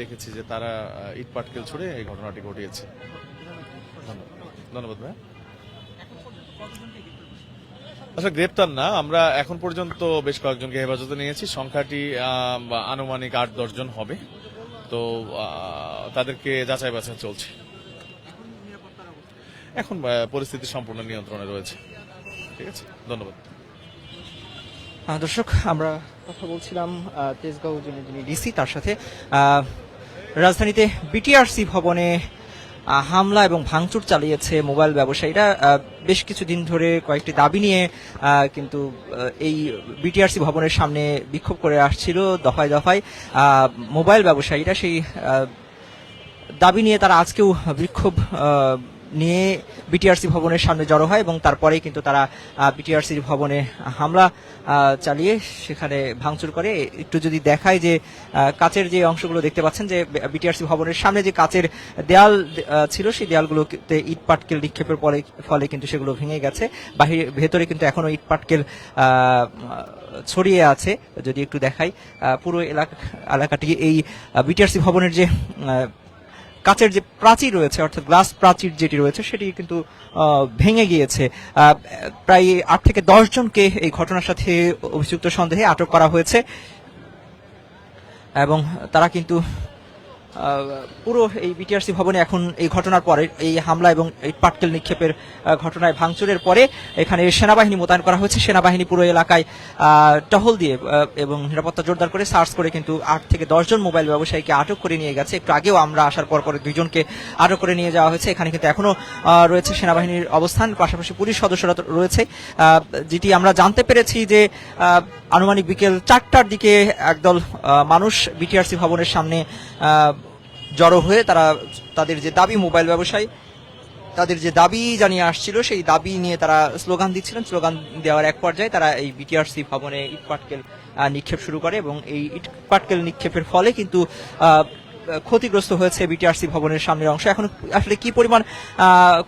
দেখেছি যে তারা ইট পাটকেল ছুড়ে এই ঘটনাটি ঘটিয়েছে। ধন্যবাদ। ভাই আসলে গ্রেপ্তার না, আমরা এখন পর্যন্ত বেশ কয়েকজনকে হেফাজতে নিয়েছি। সংখ্যাটি আনুমানিক আট দশজন হবে। তো তাদেরকে যাচাই বাছাই চলছে। এখন পরিস্থিতি সম্পূর্ণ নিয়ন্ত্রণে রয়েছে। ঠিক আছে? ধন্যবাদ। দর্শক, আমরা কথা বলছিলাম তেজগাঁও যিনি যিনি ডিসি, তার সাথে রাজধানীতে বিটিআরসি ভবনে হামলা এবং ভাঙচুর চালিয়েছে মোবাইল ব্যবসায়ীরা। বেশ কিছুদিন ধরে কয়েকটি দাবি নিয়ে কিন্তু এই বিটিআরসি ভবনের সামনে বিক্ষোভ করে আসছিল দফায় দফায়। মোবাইল ব্যবসায়ীরা সেই দাবি নিয়ে তারা আজকেও বিক্ষোভ নিয়ে বিটিআরসি ভবনের সামনে জড়ো হয় এবং তারপরে কিন্তু তারা বিটিআরসি ভবনে হামলা চালিয়ে সেখানে ভাঙচুর করে। একটু যদি দেখায় যে কাচের যে অংশগুলো দেখতে পাচ্ছেন যে বিটিআরসি ভবনের সামনে যে কাচের দেয়াল ছিল, সেই দেয়ালগুলোতে ইট পাটকেল নিক্ষেপের পরে, ফলে কিন্তু সেগুলো ভেঙে গেছে। বাহির, ভেতরে কিন্তু এখনও ইট পাটকেল ছড়িয়ে আছে। যদি একটু দেখাই পুরো এলাকা, এলাকাটি এই বিটিআরসি ভবনের যে কাচের যে প্রাচীর রয়েছে, অর্থাৎ গ্লাস প্রাচীর যেটি রয়েছে, সেটি কিন্তু ভেঙে গিয়েছে। প্রায় আট থেকে দশ জনকে এই ঘটনার সাথে অভিযুক্ত সন্দেহে আটক করা হয়েছে। এবং তারা কিন্তু পুরো এই বিটিআরসি ভবনে এখন এই ঘটনার পরে এই হামলা এবং এই পাটকেল নিক্ষেপের ঘটনায় ভাঙচুরের পরে এখানে সেনাবাহিনী মোতায়েন করা হয়েছে। সেনাবাহিনী পুরো এলাকায় টহল দিয়ে এবং নিরাপত্তা জোরদার করে সার্চ করে কিন্তু আট থেকে দশজন মোবাইল ব্যবসায়ীকে আটক করে নিয়ে গেছে। একটু আগেও আমরা আসার পর পরে দুইজনকে আটক করে নিয়ে যাওয়া হয়েছে। এখানে কিন্তু এখনও রয়েছে সেনাবাহিনীর অবস্থান। পাশাপাশি পুলিশ সদস্যরা রয়েছে। যেটি আমরা জানতে পেরেছি যে আনুমানিক বিকেল চারটার দিকে একদল মানুষ বিটিআরসি ভবনের সামনে জড়ো হয়ে তারা, তাদের যে দাবি মোবাইল ব্যবসায়, তাদের যে দাবি জানিয়ে আসছিল, সেই দাবি নিয়ে তারা স্লোগান দিচ্ছিলেন। স্লোগান দেওয়ার এক পর্যায়ে তারা এই বিটিআরসি ভবনে ইটপাটকেল নিক্ষেপ শুরু করে এবং এই ইটপাটকেল নিক্ষেপের ফলে কিন্তু ক্ষতিগ্রস্ত হয়েছে বিটিআরসি ভবনের সামনের অংশ। এখন আসলে কি পরিমাণ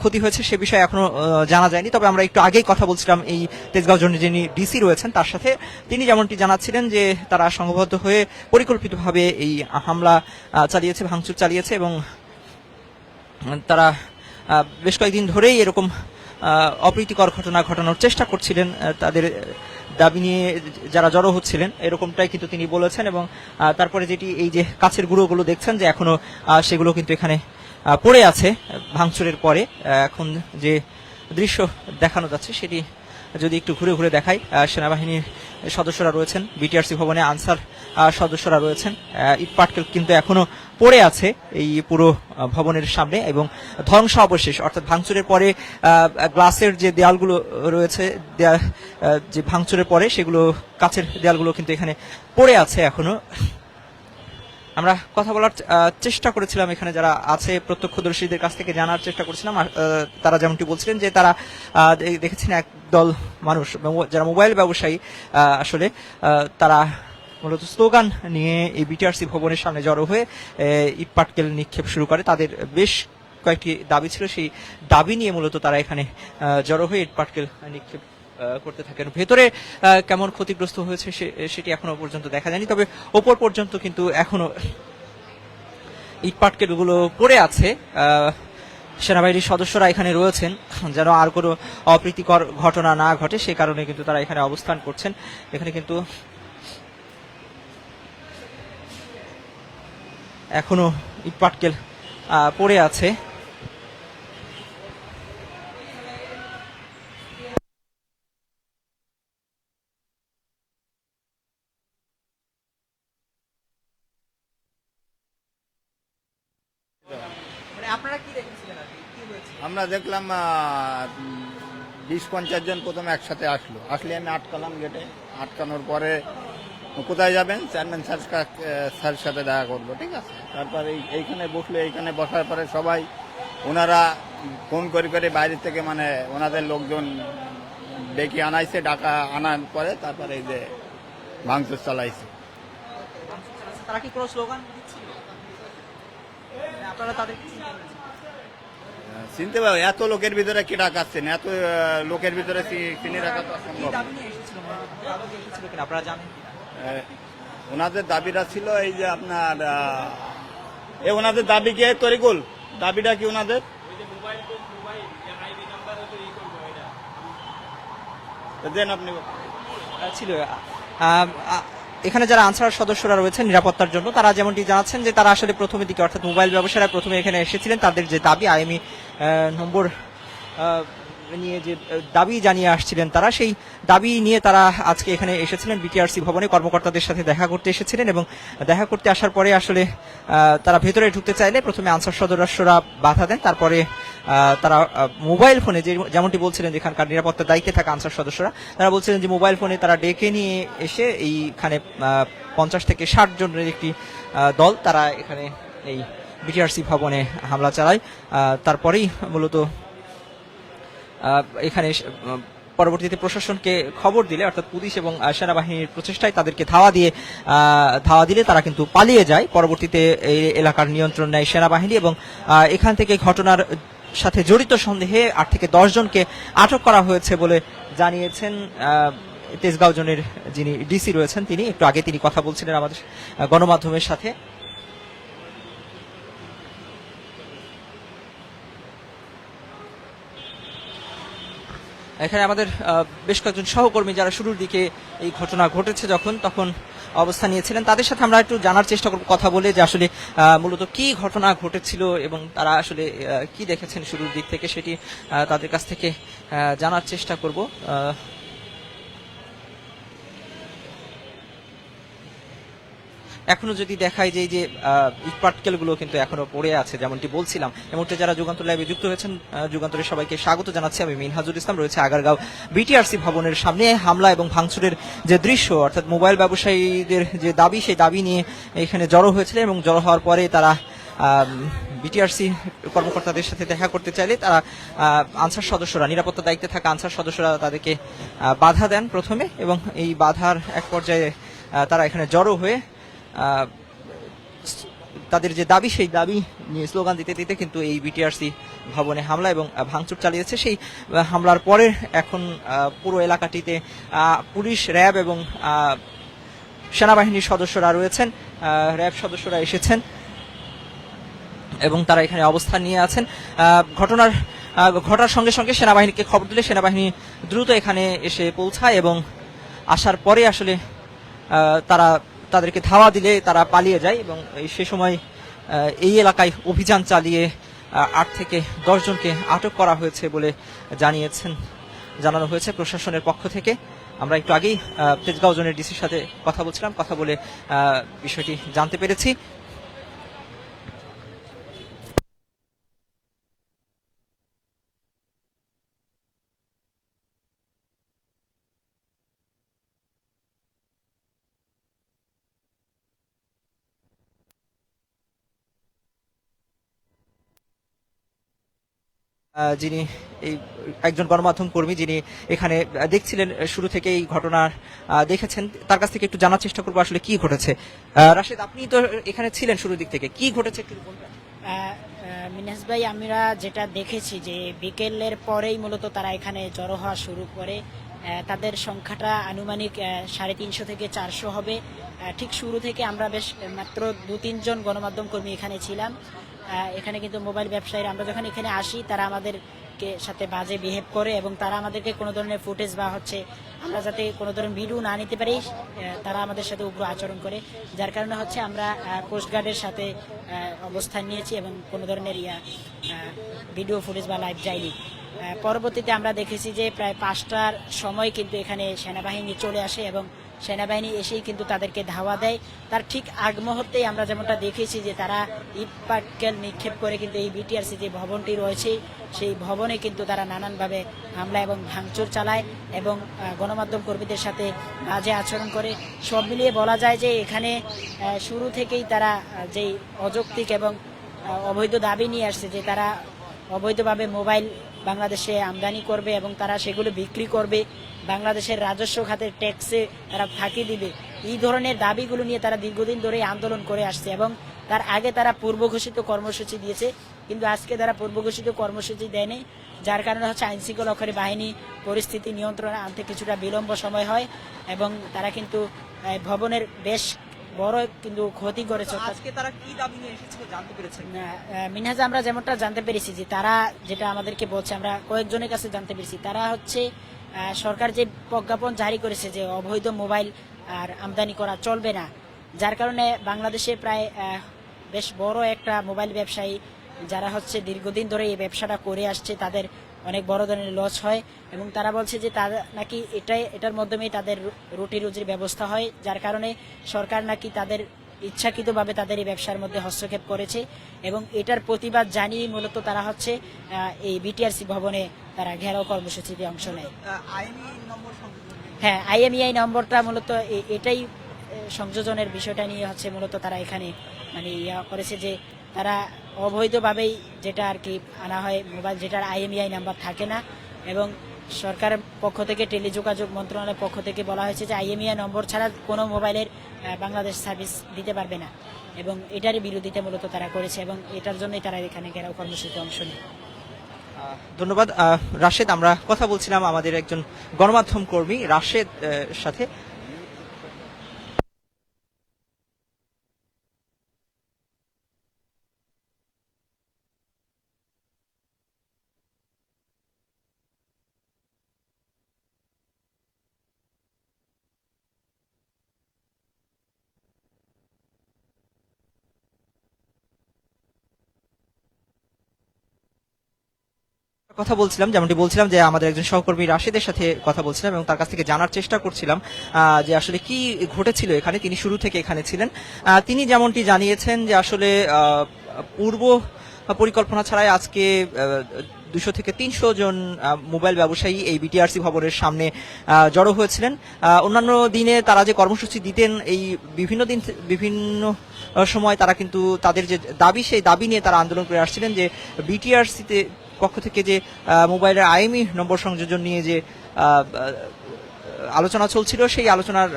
ক্ষতি হয়েছে সে বিষয়ে এখনও জানা যায়নি। তবে আমরা একটু আগেই কথা বলছিলাম এই তেজগাঁও জন্য যিনি ডিসি রয়েছেন, তার সাথে তিনি যেমনটি জানাচ্ছিলেন যে তারা সংঘবদ্ধ হয়ে পরিকল্পিতভাবে এই হামলা চালিয়েছে, ভাঙচুর চালিয়েছে এবং তারা বেশ কয়েকদিন ধরেই এরকম অপ্রীতিকর ঘটনা ঘটানোর চেষ্টা করছিলেন তাদের দাবি নিয়ে যারা জড়ো হচ্ছিলেন, এরকমটাই কিন্তু তিনি বলেছেন এবং তারপরে যেটি এই যে কাছের গুঁড়োগুলো দেখছেন যে এখনও সেগুলো কিন্তু এখানে পড়ে আছে, ভাঙচুরের পরে এখন যে দৃশ্য দেখানো যাচ্ছে সেটি যদি একটু ঘুরে ঘুরে দেখাই সেনাবাহিনীর সদস্যরা রয়েছেন, বিটিআরসি ভবনে আনসার সদস্যরা রয়েছেন ইট পাটকেল কিন্তু এখনও পড়ে আছে এই পুরো ভবনের সামনে এবং ধ্বংস অবশেষ অর্থাৎ ভাঙচুরের পরে গ্লাসের যে দেয়ালগুলো রয়েছে যে ভাঙচুরের পরে সেগুলো কাছের দেয়ালগুলো কিন্তু এখানে পড়ে আছে এখনও। আমরা কথা বলার চেষ্টা করেছিলাম এখানে যারা আছে, প্রত্যক্ষদর্শীদের কাছ থেকে জানার চেষ্টা করেছিলাম তারা যেমনটি বলছিলেন যে তারা দেখেছেন একদল মানুষ, যারা মোবাইল ব্যবসায়ী আসলে তারা মূলত স্লোগান নিয়ে এই বিটিআরসি ভবনের সামনে জড়ো হয়ে ইটপাটকেল নিক্ষেপ শুরু করে। তাদের বেশ কয়েকটি দাবি ছিল। সেই দাবি নিয়ে মূলত তারা এখানে জড়ো হয়ে ইটপাটকেল নিক্ষেপ করতে থাকেন। ভেতরে কেমন ক্ষতিগ্রস্ত হয়েছে সেটি এখনও পর্যন্ত দেখা যায়নি। তবে ওপর পর্যন্ত কিন্তু এখনও ইট পাটকেলগুলো পড়ে আছে। সেনাবাহিনীর সদস্যরা এখানে রয়েছেন, যেন আর কোনো অপ্রীতিকর ঘটনা না ঘটে। সে কারণে কিন্তু তারা এখানে অবস্থান করছেন। এখানে কিন্তু এখনও ইট পাটকেল আহ, পড়ে আছে। মানে আপনারা কি দেখেছিলেন আর কি? কি হয়েছে? আমরা দেখলাম আহ, উম, বিশ পঞ্চাশ জন প্রথমে একসাথে আসলো। আসলে আমি আটকালাম গেটে আটকানোর পরে কোথায় যাবেন? চেয়ারম্যান স্যার স্যারের সাথে দেখা করব ঠিক আছে? তারপরে এই- এইখানে বসলে এইখানে বসার পরে সবাই ওনারা ফোন করে করে বাইরে থেকে মানে ওনাদের লোকজন ডেকে আনাইছে ডাকা আনার পরে তারপরে এই যে ভাঙচুর চালাইছে। তারা কি কোনো স্লোগান মানে আপনারা তাদের চিনতে পারো এত লোকের ভিতরে কি ডাকাচ্ছেন? এত লোকের ভিতরে চিনে রাখা তো সম্ভব আপনারা জানেন ওনাদের দাবিটা ছিল এই যে আপনার এ, ওনাদের দাবি কি তরিকুল? দাবিটা কি ওনাদের? দেন আপনি। ছিল এখানে যারা আনসার সদস্যরা রয়েছেন নিরাপত্তার জন্য, তারা যেমনটি জানাচ্ছেন যে তারা আসলে প্রথমের দিকে, অর্থাৎ মোবাইল ব্যবসায়ীরা প্রথমে এখানে এসেছিলেন, তাদের যে দাবি, আইএমই নম্বর নিয়ে যে দাবি জানিয়ে আসছিলেন তারা, সেই দাবি নিয়ে তারা আজকে এখানে এসেছিলেন বিটিআরসি ভবনে। কর্মকর্তাদের সাথে দেখা করতে এসেছিলেন এবং দেখা করতে আসার পরে আসলে তারা ভেতরে ঢুকতে চাইলে প্রথমে আনসার সদস্যরা বাধা দেন। তারপরে তারা মোবাইল ফোনে যে যেমনটি বলছিলেন যে এখানকার নিরাপত্তার দায়িত্বে থাকা আনসার সদস্যরা, তারা বলছিলেন যে মোবাইল ফোনে তারা ডেকে নিয়ে এসে এইখানে পঞ্চাশ থেকে ষাট জনের একটি দল তারা এখানে এই বিটিআরসি ভবনে হামলা চালায়। তারপরেই মূলত এখানে পরবর্তীতে প্রশাসনকে খবর দিলে, অর্থাৎ পুলিশ এবং সেনাবাহিনীর প্রচেষ্টায় তাদেরকে ধাওয়া দিয়ে ধাওয়া দিলে তারা কিন্তু পালিয়ে যায়। পরবর্তীতে এই এলাকার নিয়ন্ত্রণ নেয় সেনাবাহিনী এবং এখান থেকে ঘটনার সাথে জড়িত সন্দেহে আট থেকে দশ জনকে আটক করা হয়েছে বলে জানিয়েছেন তেজগাঁও জনের যিনি ডিসি রয়েছেন তিনি। একটু আগে তিনি কথা বলছিলেন আমাদের গণমাধ্যমের সাথে। এখানে আমাদের বেশ কয়েকজন সহকর্মী যারা শুরুর দিকে এই ঘটনা ঘটেছে যখন, তখন অবস্থা নিয়েছিলেন। তাদের সাথে আমরা একটু জানার চেষ্টা করব কথা বলে যে আসলে মূলত কি ঘটনা ঘটেছিল এবং তারা আসলে কি দেখেছেন শুরুর দিক থেকে সেটি তাদের কাছ থেকে জানার চেষ্টা করব। এখনও যদি দেখায় যে এই যে ইট পাটকেলগুলো কিন্তু এখনও পড়ে আছে, যেমনটি বলছিলাম, এমনটি যারা যুগান্তর ল্যাবে যুক্ত হয়েছেন যুগান্তরের সবাইকে স্বাগত জানাচ্ছি। আমি মিনহাজুল ইসলাম, রয়েছে আগারগাঁও বিটিআরসি ভবনের সামনে। হামলা এবং ভাঙচুরের যে দৃশ্য, অর্থাৎ মোবাইল ব্যবসায়ীদের যে দাবি, সেই দাবি নিয়ে এখানে জড়ো হয়েছিল এবং জড়ো হওয়ার পরে তারা বিটিআরসি কর্মকর্তাদের সাথে দেখা করতে চাইলে তারা আনসার সদস্যরা, নিরাপত্তা দায়িত্বে থাকা আনসার সদস্যরা তাদেরকে বাধা দেন প্রথমে এবং এই বাধার এক পর্যায়ে তারা এখানে জড়ো হয়ে তাদের যে দাবি, সেই দাবি নিয়ে স্লোগান দিতে দিতে কিন্তু এই বিটিআরসি ভবনে হামলা এবং ভাঙচুর চালিয়েছে। সেই হামলার পরে এখন পুরো এলাকাটিতে পুলিশ, র্যাব এবং সেনাবাহিনীর সদস্যরা রয়েছেন। র্যাব সদস্যরা এসেছেন এবং তারা এখানে অবস্থান নিয়ে আছেন। ঘটনার ঘটার সঙ্গে সঙ্গে সেনাবাহিনীকে খবর দিলে সেনাবাহিনী দ্রুত এখানে এসে পৌঁছায় এবং আসার পরে আসলে তারা তাদেরকে ধাওয়া দিলে তারা পালিয়ে যায় এবং সে সময় এই এলাকায় অভিযান চালিয়ে আট থেকে দশজনকে আটক করা হয়েছে বলে জানিয়েছেন, জানানো হয়েছে প্রশাসনের পক্ষ থেকে। আমরা একটু আগেই তেজগাঁও জোনের ডিসির সাথে কথা বলছিলাম, কথা বলে বিষয়টি জানতে পেরেছি। যিনি এই একজন গণমাধ্যম কর্মী যিনি এখানে দেখছিলেন শুরু থেকে এই ঘটনা দেখেছেন। তার কাছ থেকে একটু জানার চেষ্টা করব আসলে কি ঘটেছে। রাশেদ, আপনি তো এখানে ছিলেন শুরুর দিক থেকে। কি ঘটেছে? একটু মিনাস ভাই, আমরা যেটা দেখেছি যে বিকেলের পরেই মূলত তারা এখানে জড়ো হওয়া শুরু করে। তাদের সংখ্যাটা আনুমানিক সাড়ে তিনশো থেকে চারশো হবে। ঠিক শুরু থেকে আমরা বেশ মাত্র দু তিনজন গণমাধ্যম কর্মী এখানে ছিলাম। এখানে কিন্তু মোবাইল ব্যবসায়ীরা, আমরা যখন এখানে আসি, তারা আমাদেরকে সাথে বাজে বিহেভ করে এবং তারা আমাদেরকে কোনো ধরনের ফুটেজ বা হচ্ছে আমরা যাতে কোনো ধরনের ভিডিও না নিতে পারি তারা আমাদের সাথে উগ্র আচরণ করে। যার কারণে হচ্ছে আমরা কোস্টগার্ডের সাথে অবস্থান নিয়েছি এবং কোনো ধরনের ইয়া ভিডিও ফুটেজ বা লাইভ যায়নি। পরবর্তীতে আমরা দেখেছি যে প্রায় পাঁচটার সময় কিন্তু এখানে সেনাবাহিনী চলে আসে এবং সেনাবাহিনী এসেই কিন্তু তাদেরকে ধাওয়া দেয়। তার ঠিক আগ মুহূর্তেই আমরা যেমনটা দেখেছি যে তারা ইট পাটকেল নিক্ষেপ করে কিন্তু এই বিটিআরসি যে ভবনটি রয়েছে। সেই ভবনে কিন্তু তারা নানানভাবে হামলা এবং ভাঙচুর চালায় এবং গণমাধ্যম কর্মীদের সাথে বাজে আচরণ করে। সব মিলিয়ে বলা যায় যে এখানে শুরু থেকেই তারা যেই অযৌক্তিক এবং অবৈধ দাবি নিয়ে আসছে যে তারা অবৈধভাবে মোবাইল বাংলাদেশে আমদানি করবে এবং তারা সেগুলো বিক্রি করবে। বাংলাদেশের রাজস্ব খাতের ট্যাক্সে তারা ফাঁকি দিবে। এই ধরনের দাবিগুলো নিয়ে তারা দীর্ঘদিন ধরে আন্দোলন করে আসছে এবং তার আগে তারা পূর্ব ঘোষিত কর্মসূচি দিয়েছে। কিন্তু আজকে তারা পূর্ব ঘোষিত কর্মসূচি দেয়নি, যার কারণে হচ্ছে আইন শৃঙ্খলা রক্ষাকারী বাহিনী পরিস্থিতি নিয়ন্ত্রণে আনতে কিছুটা বিলম্ব সময় হয় এবং তারা কিন্তু ভবনের বেশ বড় কিন্তু ক্ষতি করেছে আজকে তারা কি দাবি নিয়ে এসেছিল জানতে পেরেছেন? মিনহাজ আমরা যেমনটা জানতে পেরেছি যে তারা যেটা আমাদেরকে বলছে আমরা কয়েকজনের কাছে জানতে পেরেছি। তারা হচ্ছে সরকার যে প্রজ্ঞাপন জারি করেছে যে অবৈধ মোবাইল আর আমদানি করা চলবে না যার কারণে বাংলাদেশে প্রায় বেশ বড় একটা মোবাইল ব্যবসায়ী যারা হচ্ছে দীর্ঘদিন ধরে এই ব্যবসাটা করে আসছে তাদের অনেক বড় ধরনের লস হয় এবং তারা বলছে যে তারা নাকি এটাই এটার মাধ্যমেই তাদের রুটি রুজির ব্যবস্থা হয় যার কারণে সরকার নাকি তাদের ইচ্ছাকৃতভাবে তাদের এই ব্যবসার মধ্যে হস্তক্ষেপ করেছে এবং এটার প্রতিবাদ জানিয়ে মূলত তারা হচ্ছে এই বিটিআরসি ভবনে তারা ঘেরাও কর্মসূচিতে অংশ নেয়। হ্যাঁ আইএমইআই নম্বরটা মূলত এটাই সংযোজনের বিষয়টা নিয়ে হচ্ছে মূলত তারা এখানে মানে ইয়া করেছে যে তারা অবৈধভাবেই যেটা আর কি আনা হয়, মোবাইল যেটার আইএমইআই নাম্বার থাকে না। এবং সরকারের পক্ষ থেকে টেলিযোগাযোগ মন্ত্রণালয়ের পক্ষ থেকে বলা হয়েছে যে আইএমইআই নম্বর ছাড়া কোনো মোবাইলের বাংলাদেশ সার্ভিস দিতে পারবে না। এবং এটারই বিরোধিতা মূলত তারা করেছে এবং এটার জন্যই তারা এখানে ঘেরাও কর্মসূচিতে অংশ নেয়। ধন্যবাদ। রাশেদ, আমরা কথা বলছিলাম আমাদের একজন গণমাধ্যম কর্মী, রাশেদ সাথে। কথা বলছিলাম, যেমনটি বলছিলাম যে আমাদের একজন সহকর্মী রাশেদের সাথে কথা বলছিলাম এবং তার কাছ থেকে জানার চেষ্টা করছিলাম যে আসলে কি ঘটেছিল এখানে, তিনি শুরু থেকে এখানে ছিলেন। তিনি যেমনটি জানিয়েছেন যে আসলে পূর্ব পরিকল্পনা ছাড়াই আজকে দুশো থেকে তিনশো জন মোবাইল ব্যবসায়ী এই বিটিআরসি ভবনের সামনে জড়ো হয়েছিলেন। অন্যান্য দিনে তারা যে কর্মসূচি দিতেন, এই বিভিন্ন দিন বিভিন্ন সময় তারা কিন্তু তাদের যে দাবি, সেই দাবি নিয়ে তারা আন্দোলন করে আসছিলেন যে বিটিআরসিতে পক্ষ থেকে যে মোবাইলের আইএমই নম্বর সংযোজন নিয়ে যে আলোচনা চলছিল সেই আলোচনার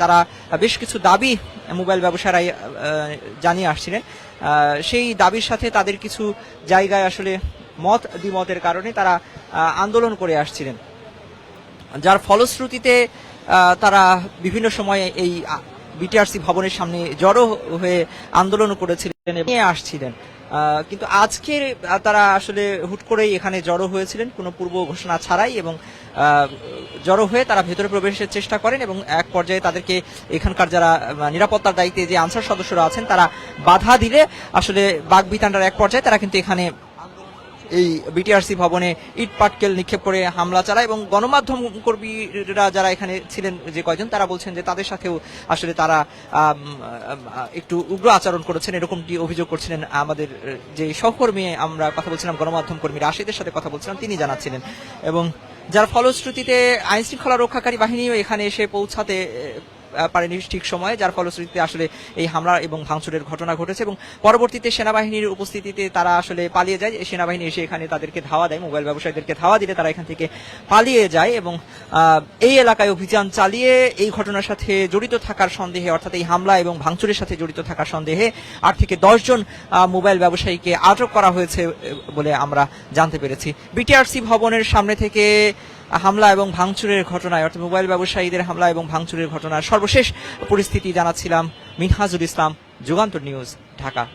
তারা বেশ কিছু দাবি মোবাইল ব্যবসায়ীরা আহ, জানিয়ে আসছিলেন। সেই দাবির সাথে তাদের কিছু জায়গায় আসলে মত দ্বিমতের কারণে তারা আন্দোলন করে আসছিলেন। যার ফলশ্রুতিতে তারা বিভিন্ন সময়ে এই বিটিআরসি ভবনের সামনে জড়ো হয়ে আন্দোলন করেছিলেন নিয়ে আসছিলেন। কিন্তু আজকে তারা আসলে হুট করেই এখানে জড়ো হয়েছিলেন, কোনো পূর্ব ঘোষণা ছাড়াই এবং জড়ো হয়ে তারা ভেতরে প্রবেশের চেষ্টা করেন এবং এক পর্যায়ে তাদেরকে এখানকার যারা নিরাপত্তার দায়িত্বে যে আনসার সদস্যরা আছেন, তারা বাধা দিলে আসলে বাগবিতান্ডার এক পর্যায়ে তারা কিন্তু এখানে এই বিটিআরসি ভবনে ইট পাটকেল নিক্ষেপ করে হামলা চালায় এবং গণমাধ্যম কর্মীরা যারা এখানে ছিলেন যে কয়জন, তারা বলছেন যে তাদের সাথেও আসলে তারা একটু উগ্র আচরণ করেছেন, এরকমটি অভিযোগ করছিলেন আমাদের যে সহকর্মী, আমরা কথা বলছিলাম গণমাধ্যম কর্মী রাশিদের সাথে কথা বলছিলাম, তিনি জানাচ্ছিলেন। এবং যার ফলশ্রুতিতে আইনশৃঙ্খলা রক্ষাকারী বাহিনীও এখানে এসে পৌঁছাতে পারেনি ঠিক সময়ে, যার ফলশ্রুতিতে আসলে এই হামলা এবং ভাঙচুরের ঘটনা ঘটেছে এবং পরবর্তীতে সেনাবাহিনীর উপস্থিতিতে তারা আসলে পালিয়ে যায়। সেনাবাহিনী এসে এখানে তাদেরকে ধাওয়া দেয়, মোবাইল ব্যবসায়ীদেরকে ধাওয়া দিলে তারা এখান থেকে পালিয়ে যায় এবং এই এলাকায় অভিযান চালিয়ে এই ঘটনার সাথে জড়িত থাকার সন্দেহে, অর্থাৎ এই হামলা এবং ভাঙচুরের সাথে জড়িত থাকার সন্দেহে আট থেকে দশজন মোবাইল ব্যবসায়ীকে আটক করা হয়েছে বলে আমরা জানতে পেরেছি। বিটিআরসি ভবনের সামনে থেকে হামলা এবং ভাঙচুরের ঘটনায়, অর্থাৎ মোবাইল ব্যবসায়ীদের হামলা এবং ভাঙচুরের ঘটনার সর্বশেষ পরিস্থিতি জানাচ্ছিলাম মিনহাজুল ইসলাম, যুগান্তর নিউজ, ঢাকা।